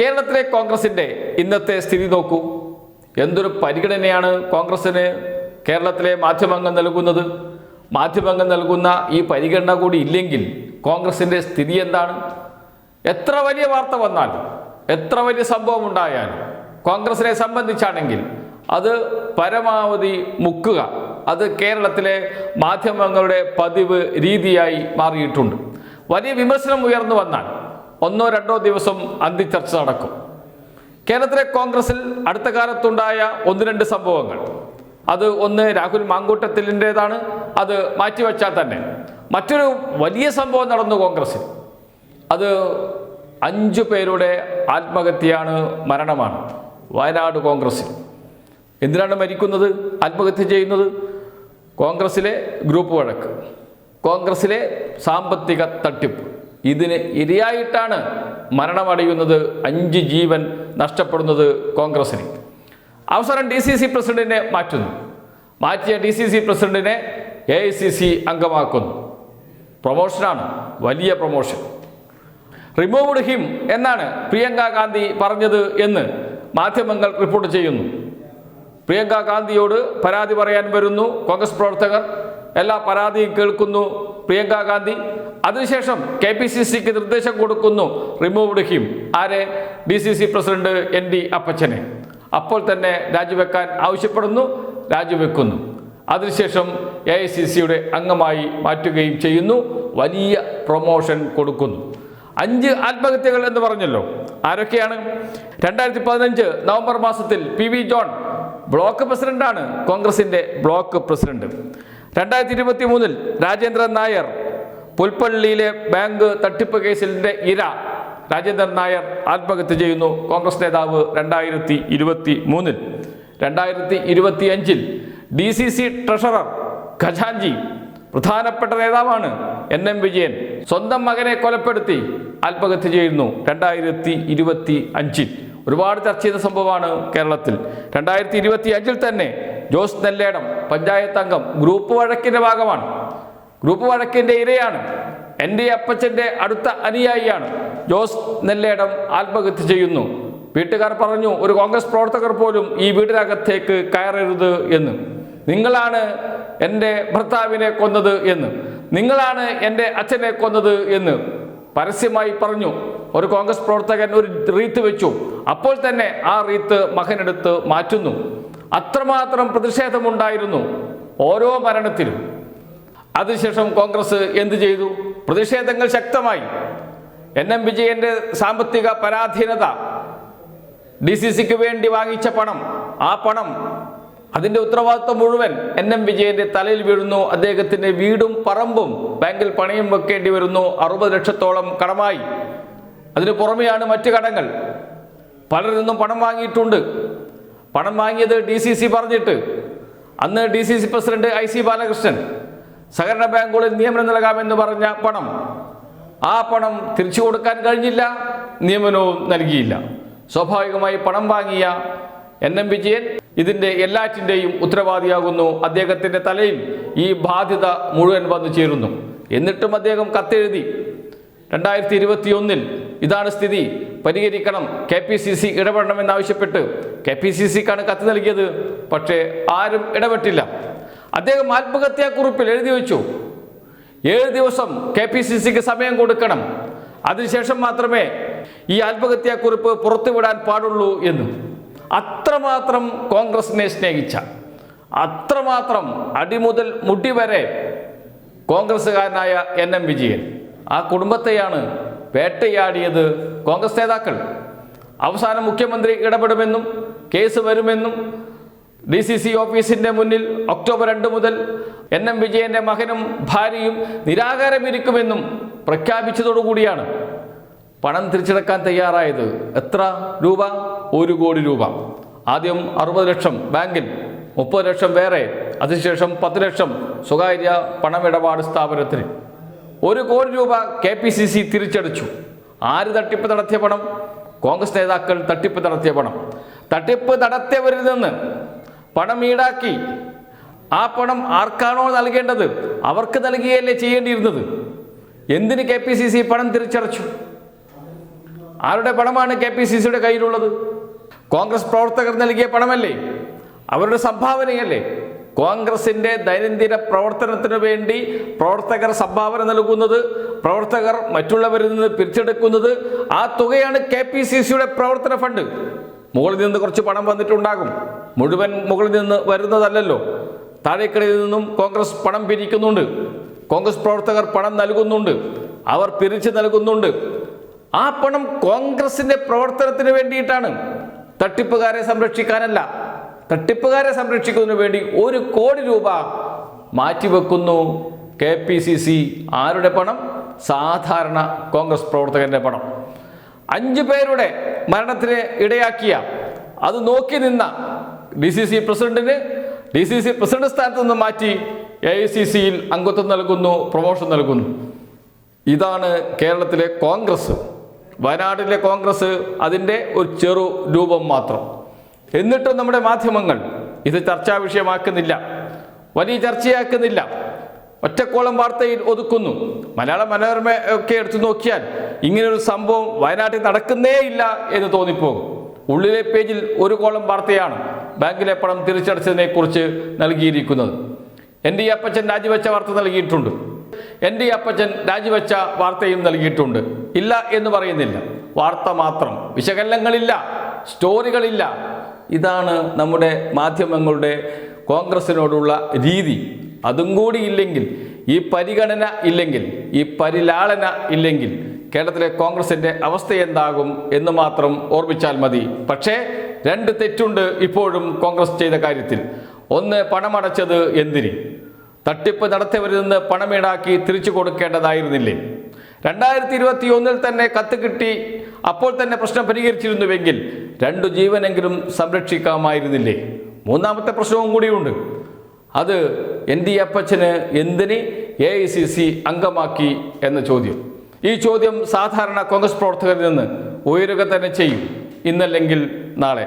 കേരളത്തിലെ കോൺഗ്രസിന്റെ ഇന്നത്തെ സ്ഥിതി നോക്കൂ. എന്തൊരു പരിഗണനയാണ് കോൺഗ്രസിന് കേരളത്തിലെ മാധ്യമങ്ങൾ നൽകുന്നത്? മാധ്യമങ്ങൾ നൽകുന്ന ഈ പരിഗണന കൂടി ഇല്ലെങ്കിൽ കോൺഗ്രസിന്റെ സ്ഥിതി എന്താണ്? എത്ര വലിയ വാർത്ത വന്നാൽ എത്ര വലിയ സംഭവം ഉണ്ടായാൽ കോൺഗ്രസിനെ സംബന്ധിച്ചാണെങ്കിൽ അത് പരമാവധി മുക്കുക. അത് കേരളത്തിലെ മാധ്യമങ്ങളുടെ പതിവ് രീതിയായി മാറിയിട്ടുണ്ട്. വലിയ വിമർശനം ഉയർന്നു വന്നാൽ ഒന്നോ രണ്ടോ ദിവസം അന്തിച്ചർച്ച നടക്കും. കേരളത്തിലെ കോൺഗ്രസിൽ അടുത്ത കാലത്തുണ്ടായ ഒന്ന് രണ്ട് സംഭവങ്ങൾ. അത് ഒന്ന് രാഹുൽ മാങ്കൂട്ടത്തിലിന്റെതാണ് അത് മാറ്റിവെച്ചാൽ തന്നെ. മറ്റൊരു വലിയ സംഭവം നടന്നു കോൺഗ്രസിൽ. അത് അഞ്ചു പേരുടെ ആത്മഹത്യയാണ് മരണമാണ് വയനാട് കോൺഗ്രസിൽ. എന്തിനാണ് മരിക്കുന്നത്? ആത്മഹത്യ ചെയ്യുന്നത്? കോൺഗ്രസിലെ ഗ്രൂപ്പ് വഴക്ക്. കോൺഗ്രസിലെ സാമ്പത്തിക തട്ടിപ്പ്. ഇതിന് ഇരയായിട്ടാണ് മരണമടയുന്നത് അഞ്ച് ജീവൻ നഷ്ടപ്പെടുന്നത് കോൺഗ്രസിന്. അവസരം ഡി സി സി പ്രസിഡന്റിനെ മാറ്റുന്നു. മാറ്റിയ ഡി സി സി പ്രസിഡന്റിനെ എ ഐ സി സി അംഗമാക്കുന്നു. പ്രൊമോഷനാണ് വലിയ പ്രൊമോഷൻ. റിമൂവ്ഡ് ഹിം എന്നാണ് പ്രിയങ്ക ഗാന്ധി പറഞ്ഞത് എന്ന് മാധ്യമങ്ങൾ റിപ്പോർട്ട് ചെയ്യുന്നു. പ്രിയങ്ക ഗാന്ധിയോട് പരാതി പറയാൻ വരുന്നു. കോൺഗ്രസ് പ്രവർത്തകർ എല്ലാ പരാതിയും കേൾക്കുന്നു പ്രിയങ്ക ഗാന്ധി. അതിനുശേഷം കെ പി സി സിക്ക് നിർദ്ദേശം കൊടുക്കുന്നു. റിമൂവ്ഡ് ഹിം ആരെ? D C C president N D അപ്പച്ചനെ. അപ്പോൾ തന്നെ രാജിവെക്കാൻ ആവശ്യപ്പെടുന്നു രാജിവെക്കുന്നു. അതിനുശേഷം എ ഐ സി സിയുടെ അംഗമായി മാറ്റുകയും ചെയ്യുന്നു വലിയ പ്രൊമോഷൻ കൊടുക്കുന്നു. അഞ്ച് ആത്മഹത്യകൾ എന്ന് പറഞ്ഞല്ലോ. ആരൊക്കെയാണ്? രണ്ടായിരത്തി പതിനഞ്ച് നവംബർ മാസത്തിൽ പി വി ജോൺ ബ്ലോക്ക് പ്രസിഡന്റാണ് കോൺഗ്രസിന്റെ ബ്ലോക്ക് പ്രസിഡന്റ്. രണ്ടായിരത്തി ഇരുപത്തി മൂന്നിൽ രാജേന്ദ്രൻ നായർ പുൽപ്പള്ളിയിലെ ബാങ്ക് തട്ടിപ്പ് കേസിന്റെ ഇര രാജേന്ദ്രൻ നായർ ആത്മഹത്യ ചെയ്യുന്നു. കോൺഗ്രസ് നേതാവ് രണ്ടായിരത്തി ഇരുപത്തി മൂന്നിൽ. രണ്ടായിരത്തി ഇരുപത്തി അഞ്ചിൽ ഡി സി സി ട്രഷറർ ഖജാൻജി പ്രധാനപ്പെട്ട നേതാവാണ് എൻ എം വിജയൻ. സ്വന്തം മകനെ കൊലപ്പെടുത്തി ആത്മഹത്യ ചെയ്യുന്നു രണ്ടായിരത്തി ഇരുപത്തി അഞ്ചിൽ. ഒരുപാട് ചർച്ച ചെയ്ത സംഭവമാണ് കേരളത്തിൽ. രണ്ടായിരത്തി ഇരുപത്തി അഞ്ചിൽ തന്നെ ജോസ് നെല്ലേടം പഞ്ചായത്ത് അംഗം ഗ്രൂപ്പ് വഴക്കിന്റെ ഭാഗമാണ്. ഗ്രൂപ്പ് വഴക്കിന്റെ ഇരയാണ്. എന്റെ അപ്പച്ചന്റെ അടുത്ത അനുയായിയാണ്. ജോസ് നെല്ലേടം ആത്മഹത്യ ചെയ്യുന്നു. വീട്ടുകാർ പറഞ്ഞു ഒരു കോൺഗ്രസ് പ്രവർത്തകർ പോലും ഈ വീടിനകത്തേക്ക് കയറരുത് എന്ന്. നിങ്ങളാണ് എന്റെ ഭർത്താവിനെ കൊന്നത് എന്ന്. നിങ്ങളാണ് എന്റെ അച്ഛനെ കൊന്നത് എന്ന്. പരസ്യമായി പറഞ്ഞു ഒരു കോൺഗ്രസ് പ്രവർത്തകൻ ഒരു റീത്ത് വെച്ചു. അപ്പോൾ തന്നെ ആ റീത്ത് മകനെടുത്ത് മാറ്റുന്നു. അത്രമാത്രം പ്രതിഷേധമുണ്ടായിരുന്നു ഓരോ മരണത്തിലും. അതിനുശേഷം കോൺഗ്രസ് എന്തു ചെയ്തു? പ്രതിഷേധങ്ങൾ ശക്തമായി. എൻ എം വിജയന്റെ സാമ്പത്തിക പരാധീനത ഡി സി സിക്ക് വേണ്ടി വാങ്ങിച്ച പണം. ആ പണം അതിന്റെ ഉത്തരവാദിത്വം മുഴുവൻ എൻ എം വിജയന്റെ തലയിൽ വീഴുന്നു. അദ്ദേഹത്തിന്റെ വീടും പറമ്പും ബാങ്കിൽ പണയം വെക്കേണ്ടി വരുന്നു. അറുപത് ലക്ഷത്തോളം കടമായി. അതിന് പുറമെയാണ് മറ്റ് കടങ്ങൾ. പലരിൽ നിന്നും പണം വാങ്ങിയിട്ടുണ്ട്. പണം വാങ്ങിയത് ഡി സി സി പറഞ്ഞിട്ട്. അന്ന് D C C president I C Balakrishnan. സഹകരണ ബാങ്കുകളിൽ നിയമനം നൽകാമെന്ന് പറഞ്ഞ പണം ആ പണം തിരിച്ചു കൊടുക്കാൻ കഴിഞ്ഞില്ല നിയമനവും നൽകിയില്ല. സ്വാഭാവികമായി പണം വാങ്ങിയ എൻ എം വിജയൻ ഇതിന്റെ എല്ലാറ്റിന്റെയും ഉത്തരവാദിയാകുന്നു. അദ്ദേഹത്തിന്റെ തലയിൽ ഈ ബാധ്യത മുഴുവൻ വന്നു ചേരുന്നു. എന്നിട്ടും അദ്ദേഹം കത്തെഴുതി. രണ്ടായിരത്തി ഇരുപത്തി ഒന്നിൽ ഇതാണ് സ്ഥിതി. പരിഹരിക്കണം. കെ പി സി സി ഇടപെടണമെന്നാവശ്യപ്പെട്ട് കെ പി സി സിക്കാണ് കത്ത് നൽകിയത്. പക്ഷേ ആരും ഇടപെട്ടില്ല. അദ്ദേഹം ആത്മഹത്യാക്കുറിപ്പിൽ എഴുതി വെച്ചു. ഏഴ് ദിവസം കെ പി സി സിക്ക് സമയം കൊടുക്കണം. അതിനുശേഷം മാത്രമേ ഈ ആത്മഹത്യാക്കുറിപ്പ് പുറത്തുവിടാൻ പാടുള്ളൂ എന്ന്. അത്രമാത്രം കോൺഗ്രസിനെ സ്നേഹിച്ച അത്രമാത്രം അടിമുതൽ മുടി വരെ കോൺഗ്രസ്സുകാരനായ എൻ എം വിജയൻ. ആ കുടുംബത്തെയാണ് വേട്ടയാടിയത് കോൺഗ്രസ് നേതാക്കൾ. അവസാനം മുഖ്യമന്ത്രി ഇടപെടുമെന്നും കേസ് വരുമെന്നും ഡി സി സി ഓഫീസിന്റെ മുന്നിൽ ഒക്ടോബർ രണ്ട് മുതൽ എൻ എം വിജയന്റെ മകനും ഭാര്യയും നിരാകാരമിരിക്കുമെന്നും പ്രഖ്യാപിച്ചതോടുകൂടിയാണ് പണം തിരിച്ചടക്കാൻ തയ്യാറായത്. എത്ര രൂപ? ഒരു കോടി രൂപ. ആദ്യം അറുപത് ലക്ഷം ബാങ്കിൽ മുപ്പത് ലക്ഷം വേറെ അതിനുശേഷം പത്ത് ലക്ഷം സ്വകാര്യ പണമിടപാട് സ്ഥാപനത്തിന്. ഒരു കോടി രൂപ കെ പി സി സി തിരിച്ചടിച്ചു. ആര് തട്ടിപ്പ് നടത്തിയ പണം? കോൺഗ്രസ് നേതാക്കൾ തട്ടിപ്പ് നടത്തിയ പണം. തട്ടിപ്പ് നടത്തിയവരിൽ നിന്ന് പണം ഈടാക്കി. ആ പണം ആർക്കാണോ നൽകേണ്ടത്? അവർക്ക് നൽകിയല്ലേ ചെയ്യേണ്ടിയിരുന്നത്? എന്തിന് കെ പി സി സി പണം തിരിച്ചടച്ചു? ആരുടെ പണമാണ് കെ പി സി സിയുടെ കയ്യിലുള്ളത്? കോൺഗ്രസ് പ്രവർത്തകർ നൽകിയ പണമല്ലേ? അവരുടെ സംഭാവനയല്ലേ? കോൺഗ്രസിന്റെ ദൈനംദിന പ്രവർത്തനത്തിനു വേണ്ടി പ്രവർത്തകർ സംഭാവന നൽകുന്നത് പ്രവർത്തകർ മറ്റുള്ളവരിൽ നിന്ന് പിരിച്ചെടുക്കുന്നത് ആ തുകയാണ് കെ പി സി സിയുടെ പ്രവർത്തന ഫണ്ട്. മുകളിൽ നിന്ന് കുറച്ച് പണം വന്നിട്ടുണ്ടാകും. മുഴുവൻ മുകളിൽ നിന്ന് വരുന്നതല്ലല്ലോ. താഴേക്കടയിൽ നിന്നും കോൺഗ്രസ് പണം പിരിക്കുന്നുണ്ട്. കോൺഗ്രസ് പ്രവർത്തകർ പണം നൽകുന്നുണ്ട്. അവർ പിരിച്ചു നൽകുന്നുണ്ട്. ആ പണം കോൺഗ്രസിന്റെ പ്രവർത്തനത്തിന് വേണ്ടിയിട്ടാണ്. തട്ടിപ്പുകാരെ സംരക്ഷിക്കാനല്ല. തട്ടിപ്പുകാരെ സംരക്ഷിക്കുന്നതിന് വേണ്ടി ഒരു കോടി രൂപ മാറ്റിവെക്കുന്നു കെ പി സി സി. ആരുടെ പണം? സാധാരണ കോൺഗ്രസ് പ്രവർത്തകന്റെ പണം. അഞ്ചു പേരുടെ മരണത്തിന് ഇടയാക്കിയ. അത് നോക്കി നിന്ന ഡി സി സി പ്രസിഡന്റിന് ഡി സി സി പ്രസിഡന്റ് സ്ഥാനത്ത് നിന്ന് മാറ്റി എ ഐ സി സിയിൽ അംഗത്വം നൽകുന്നു പ്രൊമോഷൻ നൽകുന്നു. ഇതാണ് കേരളത്തിലെ കോൺഗ്രസ്. വയനാട്ടിലെ കോൺഗ്രസ് അതിന്റെ ഒരു ചെറു രൂപം മാത്രം. എന്നിട്ടും നമ്മുടെ മാധ്യമങ്ങൾ ഇത് ചർച്ചാ വിഷയമാക്കുന്നില്ല വലിയ ചർച്ചയാക്കുന്നില്ല. ഒറ്റക്കോളം വാർത്തയിൽ ഒതുക്കുന്നു. മലയാള മനോരമ ഒക്കെ എടുത്തു നോക്കിയാൽ ഇങ്ങനൊരു സംഭവം വയനാട്ടിൽ നടക്കുന്നേ ഇല്ല എന്ന് തോന്നിപ്പോകും. ഉള്ളിലെ പേജിൽ ഒരു കോളം വാർത്തയാണ് ബാങ്കിലെ പണം തിരിച്ചടച്ചതിനെ കുറിച്ച് നൽകിയിരിക്കുന്നത്. എൻ ഡി അപ്പച്ചൻ രാജിവെച്ച വാർത്ത നൽകിയിട്ടുണ്ട്. എൻ ഡി അപ്പച്ചൻ രാജിവെച്ച വാർത്തയും നൽകിയിട്ടുണ്ട്. ഇല്ല എന്ന് പറയുന്നില്ല. വാർത്ത മാത്രം. വിശകലനങ്ങളില്ല. സ്റ്റോറികളില്ല. ഇതാണ് നമ്മുടെ മാധ്യമങ്ങളുടെ കോൺഗ്രസിനോടുള്ള രീതി. അതും കൂടി ഇല്ലെങ്കിൽ ഈ പരിഗണന ഇല്ലെങ്കിൽ ഈ പരിലാളന ഇല്ലെങ്കിൽ കേരളത്തിലെ കോൺഗ്രസിന്റെ അവസ്ഥ എന്താകും എന്ന് മാത്രം ഓർമ്മിച്ചാൽ മതി. പക്ഷേ രണ്ട് തെറ്റുണ്ട് ഇപ്പോഴും കോൺഗ്രസ് ചെയ്ത കാര്യത്തിൽ. ഒന്ന് പണമടച്ചത് എന്തിന്? തട്ടിപ്പ് നടത്തിയവരിൽ നിന്ന് പണമീടാക്കി തിരിച്ചു കൊടുക്കേണ്ടതായിരുന്നില്ലേ? രണ്ടായിരത്തി ഇരുപത്തി ഒന്നിൽ തന്നെ കത്ത് കിട്ടി അപ്പോൾ തന്നെ പ്രശ്നം പരിഹരിച്ചിരുന്നുവെങ്കിൽ രണ്ടു ജീവനെങ്കിലും സംരക്ഷിക്കാമായിരുന്നില്ലേ? മൂന്നാമത്തെ പ്രശ്നവും കൂടിയുണ്ട്. അത് എൻ ഡി അപ്പച്ചന് എന്തിന് എ ഐ സി സി അംഗമാക്കി എന്ന ചോദ്യം. ഈ ചോദ്യം സാധാരണ കോൺഗ്രസ് പ്രവർത്തകരിൽ നിന്ന് ഉയരുക തന്നെ ചെയ്യും. ഇന്നല്ലെങ്കിൽ നാളെ.